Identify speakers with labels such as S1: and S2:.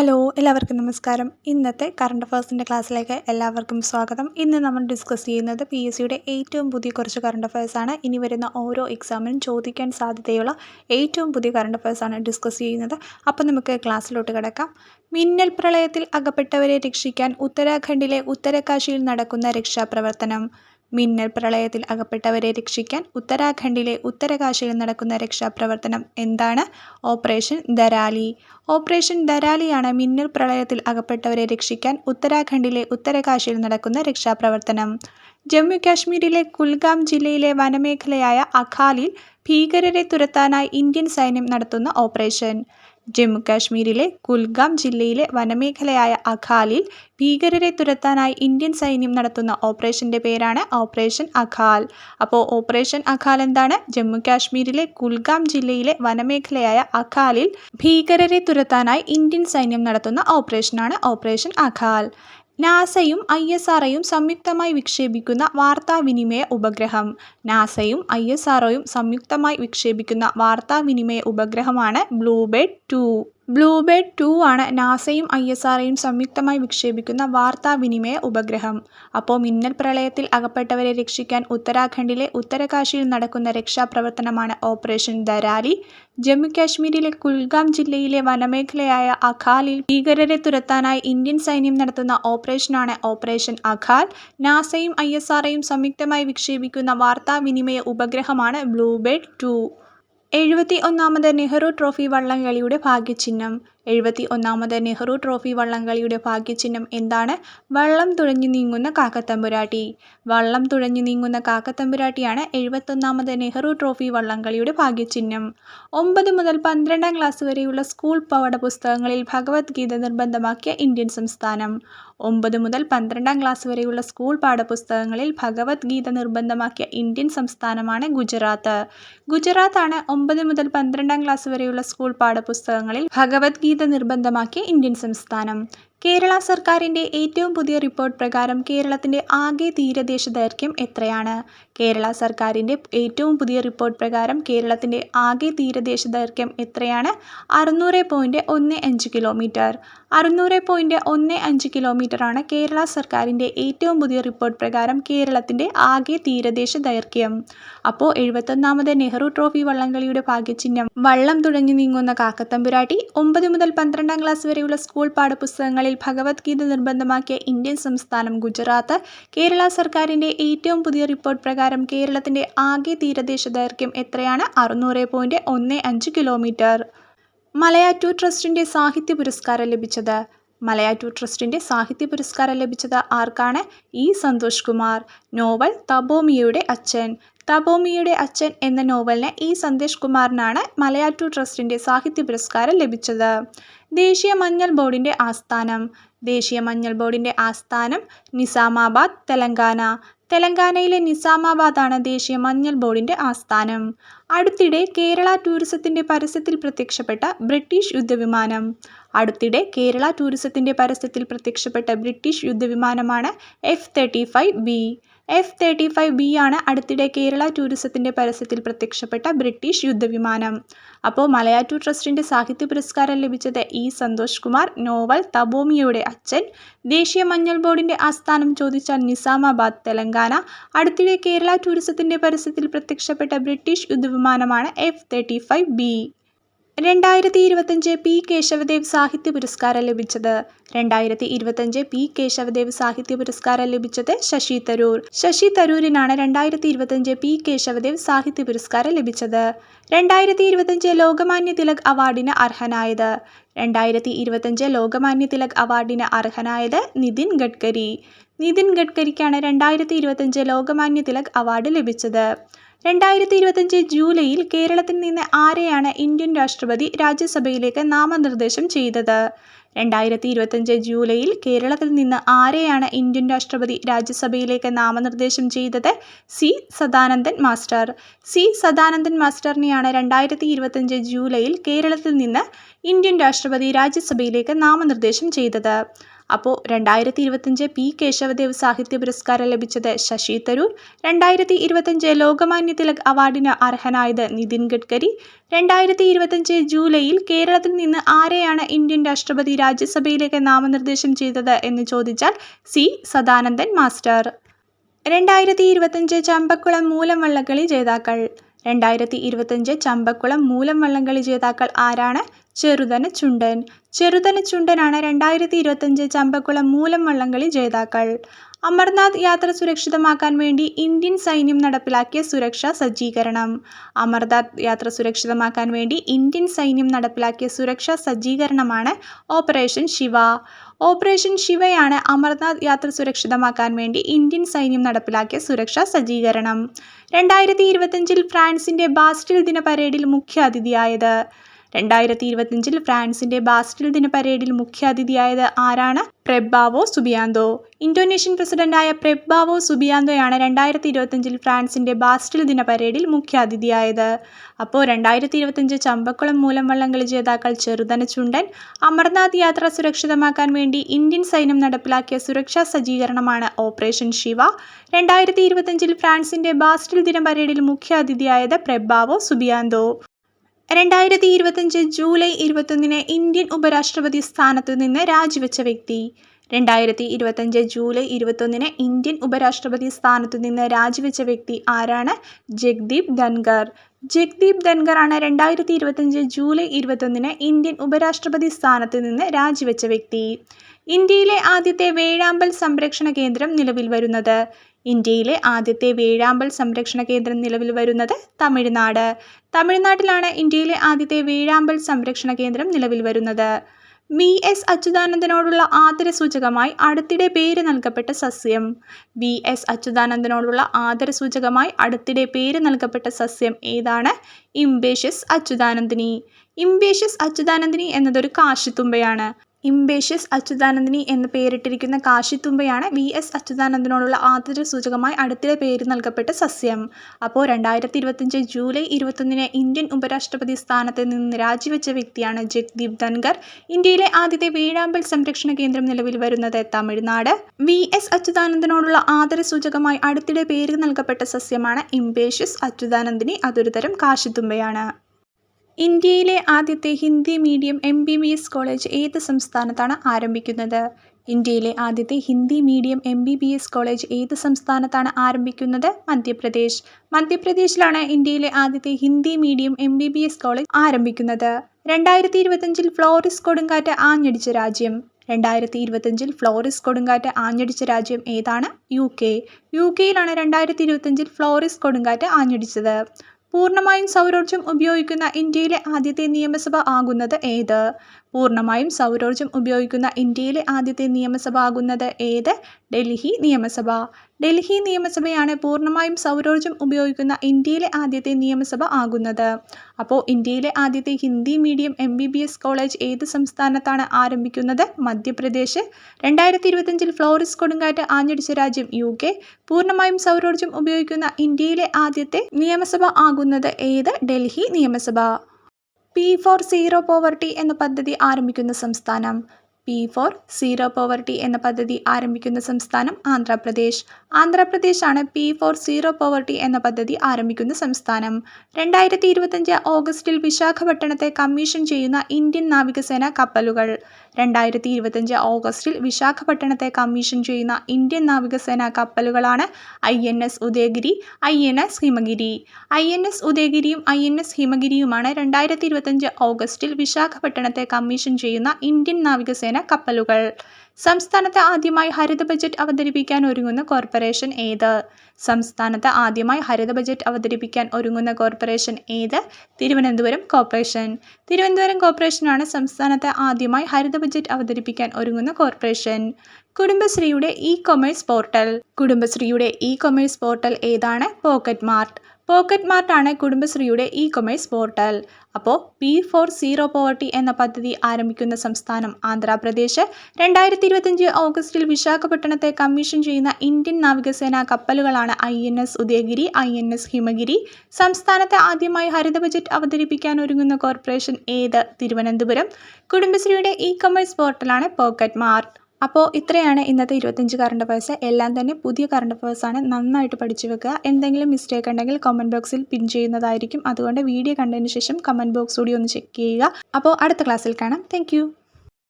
S1: Hello എല്ലാവർക്കും നമസ്കാരം. ഇന്നത്തെ കറണ്ട് അഫയേഴ്സിന്റെ ക്ലാസ്സിലേക്ക് എല്ലാവർക്കും സ്വാഗതം. ഇന്ന് നമ്മൾ ഡിസ്കസ് ചെയ്യുന്നത് പി എസ് സിയുടെ ഏറ്റവും പുതിയ കുറച്ച് കറണ്ട് അഫയേഴ്സാണ് ഇനി വരുന്ന ഓരോ എക്സാമിനും ചോദിക്കാൻ സാധ്യതയുള്ള ഏറ്റവും പുതിയ കറണ്ട് അഫയേഴ്സാണ് ഡിസ്കസ് ചെയ്യുന്നത്. അപ്പോൾ നമുക്ക് ക്ലാസ്സിലോട്ട് കിടക്കാം. മിന്നൽ പ്രളയത്തിൽ അകപ്പെട്ടവരെ രക്ഷിക്കാൻ ഉത്തരാഖണ്ഡിലെ ഉത്തരകാശിയിൽ നടക്കുന്ന രക്ഷാപ്രവർത്തനം. മിന്നൽ പ്രളയത്തിൽ അകപ്പെട്ടവരെ രക്ഷിക്കാൻ ഉത്തരാഖണ്ഡിലെ ഉത്തരകാശിയിൽ നടക്കുന്ന രക്ഷാപ്രവർത്തനം എന്താണ്? ഓപ്പറേഷൻ ദരാലി ഓപ്പറേഷൻ ദരാലിയാണ് മിന്നൽ പ്രളയത്തിൽ അകപ്പെട്ടവരെ രക്ഷിക്കാൻ ഉത്തരാഖണ്ഡിലെ ഉത്തരകാശിയിൽ നടക്കുന്ന രക്ഷാപ്രവർത്തനം. ജമ്മു കാശ്മീരിലെ കുൽഗാം ജില്ലയിലെ വനമേഖലയായ അഖാലിൽ ഭീകരരെ തുരത്താനായി ഇന്ത്യൻ സൈന്യം നടത്തുന്ന ഓപ്പറേഷൻ. ജമ്മു കാശ്മീരിലെ കുൽഗാം ജില്ലയിലെ വനമേഖലയായ അഖാലിൽ ഭീകരരെ തുരത്താനായി ഇന്ത്യൻ സൈന്യം നടത്തുന്ന ഓപ്പറേഷന്റെ പേരാണ് ഓപ്പറേഷൻ അഖാൽ. അപ്പോൾ ഓപ്പറേഷൻ അഖാൽ എന്താണ്? ജമ്മു കാശ്മീരിലെ കുൽഗാം ജില്ലയിലെ വനമേഖലയായ അഖാലിൽ ഭീകരരെ തുരത്താനായി ഇന്ത്യൻ സൈന്യം നടത്തുന്ന ഓപ്പറേഷനാണ് ഓപ്പറേഷൻ അഖാൽ. നാസയും ഐ എസ് ആർഒയും സംയുക്തമായി വിക്ഷേപിക്കുന്ന വാർത്താവിനിമയ ഉപഗ്രഹം. നാസയും ഐ എസ് ആർഒയും സംയുക്തമായി വിക്ഷേപിക്കുന്ന വാർത്താവിനിമയ ഉപഗ്രഹമാണ് ബ്ലൂബേർഡ് ടു. ബ്ലൂബേർഡ് ടു ആണ് നാസയും ഐ എസ് ആർഒയും സംയുക്തമായി വിക്ഷേപിക്കുന്ന വാർത്താവിനിമയ ഉപഗ്രഹം. അപ്പോൾ മിന്നൽ പ്രളയത്തിൽ അകപ്പെട്ടവരെ രക്ഷിക്കാൻ ഉത്തരാഖണ്ഡിലെ ഉത്തരകാശിയിൽ നടക്കുന്ന രക്ഷാപ്രവർത്തനമാണ് ഓപ്പറേഷൻ ദരാലി. ജമ്മു കാശ്മീരിലെ കുൽഗാം ജില്ലയിലെ വനമേഖലയായ അഖാലിൽ ഭീകരരെ തുരത്താനായി ഇന്ത്യൻ സൈന്യം നടത്തുന്ന ഓപ്പറേഷനാണ് ഓപ്പറേഷൻ അഖാൽ. നാസയും ഐ എസ് ആർഒയും സംയുക്തമായി വിക്ഷേപിക്കുന്ന വാർത്താവിനിമയ ഉപഗ്രഹമാണ് ബ്ലൂബേർഡ് ടു. എഴുപത്തി ഒന്നാമത് നെഹ്റു ട്രോഫി വള്ളംകളിയുടെ ഭാഗ്യചിഹ്നം. എഴുപത്തി ഒന്നാമത് നെഹ്റു ട്രോഫി വള്ളംകളിയുടെ ഭാഗ്യചിഹ്നം എന്താണ്? വള്ളം തുഴഞ്ഞു നീങ്ങുന്ന കാക്കത്തമ്പുരാട്ടി. വള്ളം തുഴഞ്ഞു നീങ്ങുന്ന കാക്കത്തമ്പുരാട്ടിയാണ് എഴുപത്തൊന്നാമത് നെഹ്റു ട്രോഫി വള്ളംകളിയുടെ ഭാഗ്യചിഹ്നം. ഒമ്പത് മുതൽ പന്ത്രണ്ടാം ക്ലാസ് വരെയുള്ള സ്കൂൾ പാഠപുസ്തകങ്ങളിൽ ഭഗവത്ഗീത നിർബന്ധമാക്കിയ ഇന്ത്യൻ സംസ്ഥാനം. ഒമ്പത് മുതൽ പന്ത്രണ്ടാം ക്ലാസ് വരെയുള്ള സ്കൂൾ പാഠപുസ്തകങ്ങളിൽ ഭഗവത്ഗീത നിർബന്ധമാക്കിയ ഇന്ത്യൻ സംസ്ഥാനമാണ് ഗുജറാത്ത്. ഗുജറാത്താണ് ഒമ്പത് മുതൽ പന്ത്രണ്ടാം ക്ലാസ് വരെയുള്ള സ്കൂൾ പാഠപുസ്തകങ്ങളിൽ ഭഗവത്ഗീത നിർബന്ധമാക്കിയ ഇന്ത്യൻ സംസ്ഥാനം. കേരള സർക്കാരിന്റെ ഏറ്റവും പുതിയ റിപ്പോർട്ട് പ്രകാരം കേരളത്തിന്റെ ആകെ തീരദേശ ദൈർഘ്യം എത്രയാണ്? കേരള സർക്കാരിന്റെ ഏറ്റവും പുതിയ റിപ്പോർട്ട് പ്രകാരം കേരളത്തിന്റെ ആകെ തീരദേശ ദൈർഘ്യം എത്രയാണ്? അറുന്നൂറ് പോയിന്റ് ഒന്ന് അഞ്ച് കിലോമീറ്റർ. അറുന്നൂറ് പോയിന്റ് ഒന്ന് അഞ്ച് കിലോമീറ്ററാണ് കേരള സർക്കാരിന്റെ ഏറ്റവും പുതിയ റിപ്പോർട്ട് പ്രകാരം കേരളത്തിന്റെ ആകെ തീരദേശ ദൈർഘ്യം. അപ്പോൾ എഴുപത്തൊന്നാമത് നെഹ്റു ട്രോഫി വള്ളംകളിയുടെ ഭാഗ്യചിഹ്നം. വള്ളം തുഴഞ്ഞു നീങ്ങുന്ന കാക്കത്തമ്പുരാട്ടി ഒമ്പത് മുതൽ പന്ത്രണ്ടാം ക്ലാസ് വരെയുള്ള സ്കൂൾ പാഠപുസ്തകങ്ങളിൽ ഭഗവത്ഗീത നിർബന്ധമാക്കിയ ഇന്ത്യൻ സംസ്ഥാനം ഗുജറാത്ത് കേരള സർക്കാരിന്റെ ഏറ്റവും പുതിയ റിപ്പോർട്ട് പ്രകാരം കേരളത്തിന്റെ ആകെ തീരദേശ ദൈർഘ്യം എത്രയാണ്? അറുന്നൂറ് പോയിന്റ് ഒന്ന് അഞ്ച് കിലോമീറ്റർ. മലയാറ്റൂർ ട്രസ്റ്റിന്റെ സാഹിത്യ പുരസ്കാരം ലഭിച്ചത്. മലയാറ്റൂർ ട്രസ്റ്റിന്റെ സാഹിത്യ പുരസ്കാരം ലഭിച്ചത് ആർക്കാണ്? ഇ സന്തോഷ് കുമാർ. നോവൽ തബോമിയുടെ അച്ഛൻ. തബോമിയുടെ അച്ഛൻ എന്ന നോവലിന് ഇ സന്തോഷ് കുമാറിനാണ് മലയാറ്റൂർ ട്രസ്റ്റിന്റെ സാഹിത്യ പുരസ്കാരം ലഭിച്ചത്. ദേശീയ മഞ്ഞൾ ബോർഡിന്റെ ആസ്ഥാനം. ദേശീയ മഞ്ഞൾ ബോർഡിന്റെ ആസ്ഥാനം നിസാമാബാദ് തെലങ്കാന. തെലങ്കാനയിലെ നിസാമാബാദാണ് ദേശീയ മഞ്ഞൾ ബോർഡിന്റെ ആസ്ഥാനം. അടുത്തിടെ കേരള ടൂറിസത്തിന്റെ പരസ്യത്തിൽ പ്രത്യക്ഷപ്പെട്ട ബ്രിട്ടീഷ് യുദ്ധവിമാനം. അടുത്തിടെ കേരള ടൂറിസത്തിന്റെ പരസ്യത്തിൽ പ്രത്യക്ഷപ്പെട്ട British യുദ്ധവിമാനമാണ് F thirty five B. F thirty five B ആണ് അടുത്തിടെ കേരള ടൂറിസത്തിന്റെ പരസ്യത്തിൽ പ്രത്യക്ഷപ്പെട്ട ബ്രിട്ടീഷ് യുദ്ധവിമാനം. അപ്പോൾ മലയാറ്റൂർ ട്രസ്റ്റിന്റെ സാഹിത്യ പുരസ്കാരം ലഭിച്ചത് ഇ സന്തോഷ് കുമാർ നോവൽ തബോമിയയുടെ അച്ഛൻ ദേശീയ മഞ്ഞൾ ബോർഡിന്റെ ആസ്ഥാനം ചോദിച്ച നിസാമാബാദ് തെലങ്കാന. അടുത്തിടെ കേരള ടൂറിസത്തിന്റെ പരസ്യത്തിൽ പ്രത്യക്ഷപ്പെട്ട ബ്രിട്ടീഷ് യുദ്ധവിമാനമാണ് എഫ് തേർട്ടി ഫൈവ് ബി രണ്ടായിരത്തി ഇരുപത്തഞ്ച് പി കേശവദേവ് സാഹിത്യ പുരസ്കാരം ലഭിച്ചത്. രണ്ടായിരത്തി ഇരുപത്തഞ്ച് പി കേശവദേവ് സാഹിത്യ പുരസ്കാരം ലഭിച്ചത് ശശി തരൂർ. ശശി തരൂരിനാണ് രണ്ടായിരത്തി ഇരുപത്തഞ്ച് പി കേശവദേവ് സാഹിത്യ പുരസ്കാരം ലഭിച്ചത്. രണ്ടായിരത്തി ഇരുപത്തഞ്ച് ലോകമാന്യ തിലക് അവാർഡിന് അർഹനായത്. രണ്ടായിരത്തി ഇരുപത്തഞ്ച് ലോകമാന്യ തിലക് അവാർഡിന് അർഹനായത് നിതിൻ ഗഡ്കരി. നിതിൻ ഗഡ്കരിക്കാണ് രണ്ടായിരത്തി ഇരുപത്തഞ്ച് ലോകമാന്യ തിലക് അവാർഡ് ലഭിച്ചത്. രണ്ടായിരത്തി ഇരുപത്തഞ്ച് ജൂലൈയിൽ കേരളത്തിൽ നിന്ന് ആരെയാണ് ഇന്ത്യൻ രാഷ്ട്രപതി രാജ്യസഭയിലേക്ക് നാമനിർദ്ദേശം ചെയ്തത്? രണ്ടായിരത്തി ഇരുപത്തഞ്ച് ജൂലൈയിൽ കേരളത്തിൽ നിന്ന് ആരെയാണ് ഇന്ത്യൻ രാഷ്ട്രപതി രാജ്യസഭയിലേക്ക് നാമനിർദ്ദേശം ചെയ്തത്? C Sadanandan master. C Sadanandan മാസ്റ്ററിനെയാണ് രണ്ടായിരത്തി ഇരുപത്തഞ്ച് ജൂലൈയിൽ കേരളത്തിൽ നിന്ന് ഇന്ത്യൻ രാഷ്ട്രപതി രാജ്യസഭയിലേക്ക് നാമനിർദ്ദേശം ചെയ്തത്. അപ്പോൾ രണ്ടായിരത്തി ഇരുപത്തഞ്ച് പി കേശവദേവ് സാഹിത്യ പുരസ്കാരം ലഭിച്ചത് ശശി തരൂർ രണ്ടായിരത്തി ഇരുപത്തഞ്ച് ലോകമാന്യ തിലക് അവാർഡിന് അർഹനായത് നിതിൻ ഗഡ്കരി രണ്ടായിരത്തി ഇരുപത്തഞ്ച് ജൂലൈയിൽ കേരളത്തിൽ നിന്ന് ആരെയാണ് ഇന്ത്യൻ രാഷ്ട്രപതി രാജ്യസഭയിലേക്ക് നാമനിർദ്ദേശം ചെയ്തത് എന്ന് ചോദിച്ചാൽ സി സദാനന്ദൻ മാസ്റ്റർ. രണ്ടായിരത്തി ഇരുപത്തഞ്ച് ചമ്പക്കുളം മൂലം വള്ളക്കളി ജേതാക്കൾ. രണ്ടായിരത്തി ഇരുപത്തഞ്ച് ചമ്പക്കുളം മൂലം വള്ളംകളി ജേതാക്കൾ ആരാണ്? ചെറുതന ചുണ്ടൻ. ചെറുതന ചുണ്ടനാണ് രണ്ടായിരത്തി ഇരുപത്തഞ്ച് ചമ്പക്കുളം മൂലം വള്ളംകളി ജേതാക്കൾ. അമർനാഥ് യാത്ര സുരക്ഷിതമാക്കാൻ വേണ്ടി ഇന്ത്യൻ സൈന്യം നടപ്പിലാക്കിയ സുരക്ഷാ സജ്ജീകരണം. അമർനാഥ് യാത്ര സുരക്ഷിതമാക്കാൻ വേണ്ടി ഇന്ത്യൻ സൈന്യം നടപ്പിലാക്കിയ സുരക്ഷാ സജ്ജീകരണമാണ് ഓപ്പറേഷൻ ശിവ. ഓപ്പറേഷൻ ശിവയാണ് അമർനാഥ് യാത്ര സുരക്ഷിതമാക്കാൻ വേണ്ടി ഇന്ത്യൻ സൈന്യം നടപ്പിലാക്കിയ സുരക്ഷാ സജ്ജീകരണം. രണ്ടായിരത്തി ഇരുപത്തഞ്ചിൽ ഫ്രാൻസിന്റെ ബാസ്റ്റിൽ ദിന പരേഡിൽ മുഖ്യാതിഥിയായത് രണ്ടായിരത്തി ഇരുപത്തിയഞ്ചിൽ ഫ്രാൻസിന്റെ ബാസ്റ്റിൽ ദിന പരേഡിൽ മുഖ്യാതിഥിയായത് ആരാണ്? പ്രെബാവോ സുബിയാന്തോ. ഇന്തോനേഷ്യൻ പ്രസിഡന്റായ പ്രെബാവോ സുബിയാന്തോയാണ് രണ്ടായിരത്തി ഇരുപത്തിയഞ്ചിൽ ഫ്രാൻസിന്റെ ബാസ്റ്റിൽ ദിന പരേഡിൽ മുഖ്യാതിഥിയായത്. അപ്പോൾ രണ്ടായിരത്തി ഇരുപത്തിയഞ്ച് ചമ്പക്കുളം മൂലം വള്ളംകളി ജേതാക്കൾ ചെറുതന ചുണ്ടൻ അമർനാഥ് യാത്ര സുരക്ഷിതമാക്കാൻ വേണ്ടി ഇന്ത്യൻ സൈന്യം നടപ്പിലാക്കിയ സുരക്ഷാ സജ്ജീകരണമാണ് ഓപ്പറേഷൻ ശിവ. രണ്ടായിരത്തി ഇരുപത്തിയഞ്ചിൽ ഫ്രാൻസിന്റെ ബാസ്റ്റിൽ ദിന പരേഡിൽ മുഖ്യാതിഥിയായത് പ്രെബാവോ സുബിയാന്തോ. രണ്ടായിരത്തി ഇരുപത്തഞ്ച് ജൂലൈ ഇരുപത്തൊന്നിന് ഇന്ത്യൻ ഉപരാഷ്ട്രപതി സ്ഥാനത്തു നിന്ന് രാജിവെച്ച വ്യക്തി. രണ്ടായിരത്തി ഇരുപത്തഞ്ച് ജൂലൈ ഇരുപത്തൊന്നിന് ഇന്ത്യൻ ഉപരാഷ്ട്രപതി സ്ഥാനത്തു നിന്ന് രാജിവെച്ച വ്യക്തി ആരാണ്? ജഗ്ദീപ് ധൻഗർ ജഗ്ദീപ് ധൻഖറാണ് രണ്ടായിരത്തി ഇരുപത്തഞ്ച് ജൂലൈ ഇരുപത്തൊന്നിന് ഇന്ത്യൻ ഉപരാഷ്ട്രപതി സ്ഥാനത്ത് നിന്ന് രാജിവെച്ച വ്യക്തി. ഇന്ത്യയിലെ ആദ്യത്തെ വേഴാമ്പൽ സംരക്ഷണ കേന്ദ്രം നിലവിൽ വരുന്നത് ഇന്ത്യയിലെ ആദ്യത്തെ വേഴാമ്പൽ സംരക്ഷണ കേന്ദ്രം നിലവിൽ വരുന്നത് തമിഴ്നാട്. തമിഴ്നാട്ടിലാണ് ഇന്ത്യയിലെ ആദ്യത്തെ വേഴാമ്പൽ സംരക്ഷണ കേന്ദ്രം നിലവിൽ വരുന്നത്. V S. അച്യുതാനന്ദനോടുള്ള ആദരസൂചകമായി അടുത്തിടെ പേര് നൽകപ്പെട്ട സസ്യം. വി. എസ്. അച്യുതാനന്ദനോടുള്ള ആദരസൂചകമായി അടുത്തിടെ പേര് നൽകപ്പെട്ട സസ്യം ഏതാണ്? ഇംബേഷ്യസ് അച്യുതാനന്ദിനി. ഇംബേഷ്യസ് അച്യുതാനന്ദിനി എന്നതൊരു കാശിത്തുമ്പയാണ്. ഇംബേഷ്യസ് അച്യുതാനന്ദിനി എന്ന് പേരിട്ടിരിക്കുന്ന കാശിത്തുമ്പയാണ് വി എസ് അച്യുതാനന്ദനോടുള്ള ആദരസൂചകമായി അടുത്തിടെ പേര് നൽകപ്പെട്ട സസ്യം. അപ്പോൾ രണ്ടായിരത്തി ഇരുപത്തിയഞ്ച് ജൂലൈ ഇരുപത്തൊന്നിന് ഇന്ത്യൻ ഉപരാഷ്ട്രപതി സ്ഥാനത്ത് നിന്ന് രാജിവെച്ച വ്യക്തിയാണ് ജഗ്ദീപ് ധൻഗർ ഇന്ത്യയിലെ ആദ്യത്തെ വീഴാമ്പൽ സംരക്ഷണ കേന്ദ്രം നിലവിൽ വരുന്നത് തമിഴ്നാട്. വി എസ് അച്യുതാനന്ദനോടുള്ള ആദരസൂചകമായി അടുത്തിടെ പേര് നൽകപ്പെട്ട സസ്യമാണ് ഇംബേഷ്യസ് അച്യുതാനന്ദിനി. അതൊരു തരം കാശിത്തുമ്പയാണ്. ഇന്ത്യയിലെ ആദ്യത്തെ Hindi medium M B B S college ഏത് സംസ്ഥാനത്താണ് ആരംഭിക്കുന്നത്? ഇന്ത്യയിലെ ആദ്യത്തെ Hindi medium M B B S college ഏത് സംസ്ഥാനത്താണ് ആരംഭിക്കുന്നത്? മധ്യപ്രദേശ്. മധ്യപ്രദേശിലാണ് ഇന്ത്യയിലെ ആദ്യത്തെ Hindi medium M B B S college ആരംഭിക്കുന്നത്. രണ്ടായിരത്തി ഇരുപത്തഞ്ചിൽ ഫ്ലോറിസ് കൊടുങ്കാറ്റ് ആഞ്ഞടിച്ച രാജ്യം. രണ്ടായിരത്തി ഇരുപത്തഞ്ചിൽ ഫ്ലോറിസ് കൊടുങ്കാറ്റ് ആഞ്ഞടിച്ച രാജ്യം ഏതാണ്? U K. യു കെയിലാണ് രണ്ടായിരത്തി ഇരുപത്തഞ്ചിൽ ഫ്ലോറിസ് കൊടുങ്കാറ്റ് ആഞ്ഞടിച്ചത്. പൂർണമായും സൗരോർജം ഉപയോഗിക്കുന്ന ഇന്ത്യയിലെ ആദ്യത്തെ നിയമസഭ ആകുന്നത് ഏത്? പൂർണമായും സൗരോർജം ഉപയോഗിക്കുന്ന ഇന്ത്യയിലെ ആദ്യത്തെ നിയമസഭ ആകുന്നത് ഏത്? ഡൽഹി നിയമസഭ. ഡൽഹി നിയമസഭയാണ് പൂർണമായും സൗരോർജം ഉപയോഗിക്കുന്ന ഇന്ത്യയിലെ ആദ്യത്തെ നിയമസഭ ആകുന്നത്. അപ്പോൾ ഇന്ത്യയിലെ ആദ്യത്തെ Hindi medium M B B S college ഏത് സംസ്ഥാനത്താണ് ആരംഭിക്കുന്നത്? മധ്യപ്രദേശ്. രണ്ടായിരത്തി ഇരുപത്തഞ്ചിൽ ഫ്ലോറിസ് കൊടുങ്കാറ്റ് ആഞ്ഞടിച്ച രാജ്യം യു കെ. പൂർണമായും സൗരോർജം ഉപയോഗിക്കുന്ന ഇന്ത്യയിലെ ആദ്യത്തെ നിയമസഭ ആകുന്നത് ഏത്? ഡൽഹി നിയമസഭ. പി ഫോർ സീറോ പോവർട്ടി എന്ന പദ്ധതി ആരംഭിക്കുന്ന സംസ്ഥാനം. പി ഫോർ സീറോ പോവർട്ടി എന്ന പദ്ധതി ആരംഭിക്കുന്ന സംസ്ഥാനം ആന്ധ്രാപ്രദേശ്. ആന്ധ്രാപ്രദേശാണ് പി ഫോർ സീറോ പോവർട്ടി എന്ന പദ്ധതി ആരംഭിക്കുന്ന സംസ്ഥാനം. രണ്ടായിരത്തി ഇരുപത്തഞ്ച് ഓഗസ്റ്റിൽ വിശാഖപട്ടണത്തെ കമ്മീഷൻ ചെയ്യുന്ന ഇന്ത്യൻ നാവികസേന കപ്പലുകൾ. രണ്ടായിരത്തി ഇരുപത്തഞ്ച് ഓഗസ്റ്റിൽ വിശാഖപട്ടണത്തെ കമ്മീഷൻ ചെയ്യുന്ന ഇന്ത്യൻ നാവികസേന കപ്പലുകളാണ് I N S Udayagiri I N S Himagiri. I N S ഉദയഗിരിയും I N S ഹിമഗിരിയുമാണ് രണ്ടായിരത്തി ഇരുപത്തഞ്ച് ഓഗസ്റ്റിൽ വിശാഖപട്ടണത്തെ കമ്മീഷൻ ചെയ്യുന്ന ഇന്ത്യൻ നാവികസേന കപ്പലുകൾ. സംസ്ഥാനത്ത് ആദ്യമായി ഹരിത ബജറ്റ് അവതരിപ്പിക്കാൻ ഒരുങ്ങുന്ന കോർപ്പറേഷൻ ഏത്? സംസ്ഥാനത്ത് ആദ്യമായി ഹരിത ബജറ്റ് അവതരിപ്പിക്കാൻ ഒരുങ്ങുന്ന കോർപ്പറേഷൻ ഏത്? തിരുവനന്തപുരം കോർപ്പറേഷൻ. തിരുവനന്തപുരം കോർപ്പറേഷനാണ് സംസ്ഥാനത്ത് ആദ്യമായി ഹരിത ബജറ്റ് അവതരിപ്പിക്കാൻ ഒരുങ്ങുന്ന കോർപ്പറേഷൻ. കുടുംബശ്രീയുടെ ഇ കൊമേഴ്സ് പോർട്ടൽ. കുടുംബശ്രീയുടെ ഇ കൊമേഴ്സ് പോർട്ടൽ ഏതാണ്? Pocket mart. പോക്കറ്റ് മാർട്ടാണ് കുടുംബശ്രീയുടെ ഇ കൊമേഴ്സ് പോർട്ടൽ. അപ്പോൾ പി ഫോർ സീറോ പോവർട്ടി എന്ന പദ്ധതി ആരംഭിക്കുന്ന സംസ്ഥാനം ആന്ധ്രാപ്രദേശ്. രണ്ടായിരത്തി ഇരുപത്തഞ്ച് ഓഗസ്റ്റിൽ വിശാഖപട്ടണത്തെ കമ്മീഷൻ ചെയ്യുന്ന ഇന്ത്യൻ നാവികസേന കപ്പലുകളാണ് I N S Udayagiri I N S Himagiri. സംസ്ഥാനത്തെ ആദ്യമായി ഹരിത ബജറ്റ് അവതരിപ്പിക്കാൻ ഒരുങ്ങുന്ന കോർപ്പറേഷൻ ഏത്? തിരുവനന്തപുരം. കുടുംബശ്രീയുടെ ഇ കൊമേഴ്സ് പോർട്ടലാണ് പോക്കറ്റ് മാർട്ട്. അപ്പോൾ ഇത്രയാണ് ഇന്നത്തെ ഇരുപത്തഞ്ച് കറണ്ട് അഫയേഴ്സ് എല്ലാം തന്നെ പുതിയ കറണ്ട് ആണ് നന്നായിട്ട് പഠിച്ചു വെക്കുക. എന്തെങ്കിലും മിസ്റ്റേക്ക് ഉണ്ടെങ്കിൽ കമന്റ് ബോക്സിൽ പിൻ ചെയ്യുന്നതായിരിക്കും. അതുകൊണ്ട് വീഡിയോ കണ്ടതിന് ശേഷം കമന്റ് ബോക്സ് കൂടി ഒന്ന് ചെക്ക് ചെയ്യുക. അപ്പോൾ അടുത്ത ക്ലാസ്സിൽ കാണാം. താങ്ക്